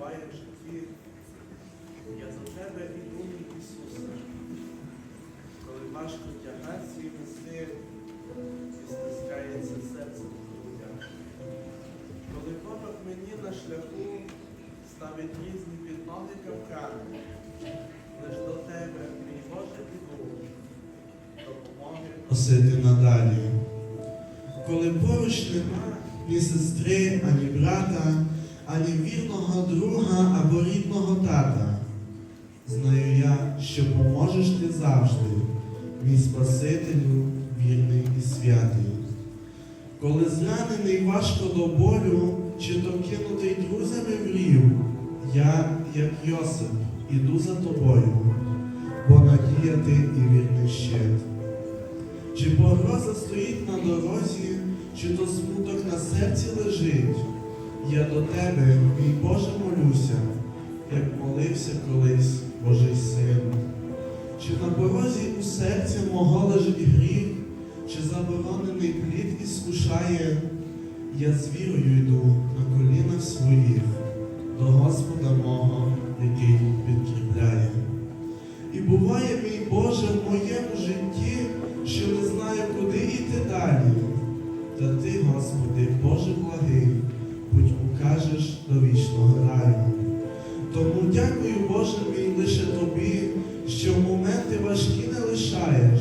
буває в житті. Я за тебе іду, Ісусе. Коли важко тягар свій нести і стискається серце в грудях. Коли ворог мені на шляху ставить різні під ноги капкани, лиш до тебе, мій Боже, піду, допомоги Носити надалі. Коли поруч нема ні сестри, ані брата, вірного друга або рідного тата. Знаю я, що поможеш ти завжди, мій Спасителю, вірний і святий. Коли зранений важко до болю, чи то кинутий друзями в рів, я, як Йосип, іду за тобою, бо надія ти і вірний щит. Чи погроза стоїть на дорозі, чи то смуток на серці лежить? Я до тебе, мій Боже, молюся, як молився колись Божий син. Чи на порозі у серці мого лежить гріх, чи заборонений плід іскушає? Я з вірою йду на колінах своїх до Господа мого, який підкріпляє. І буває, мій Боже, в моєму житті, що не знаю, куди йти далі. Будь укажеш до вічного раю. Тому дякую, Боже мій, лише тобі, що в моменти важкі не лишаєш.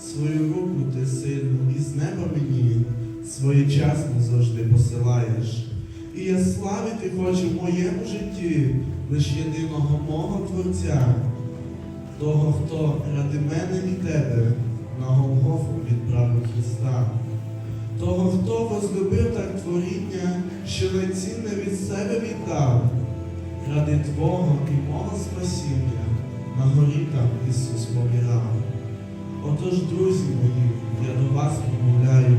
Свою руку ти сильну із неба мені своєчасно завжди посилаєш. І я славити хочу в моєму житті лиш єдиного мого Творця того, хто ради мене і тебе на Голгофу відправив Христа, того, хто возлюбив що найцінне від себе віддав, ради Твого і мого спасіння на горі там Ісус помирав. Отож, друзі мої, я до вас промовляю,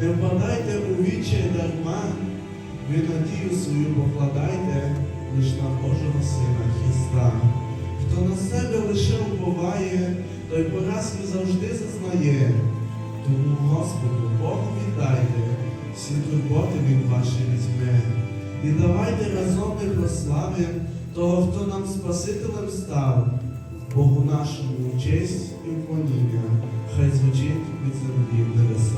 не впадайте у вічай дарма, ви надію свою покладайте лиш на Божого Сина Христа. Хто на себе лише уповає, той поразки завжди зазнає. Тому Господу Богу віддайте, всі турботи Він ваші візьме. І давайте разом ми прославим того, хто нам Спасителем став, Богу нашому честь і вклоніння, хай звучить від землі небеса.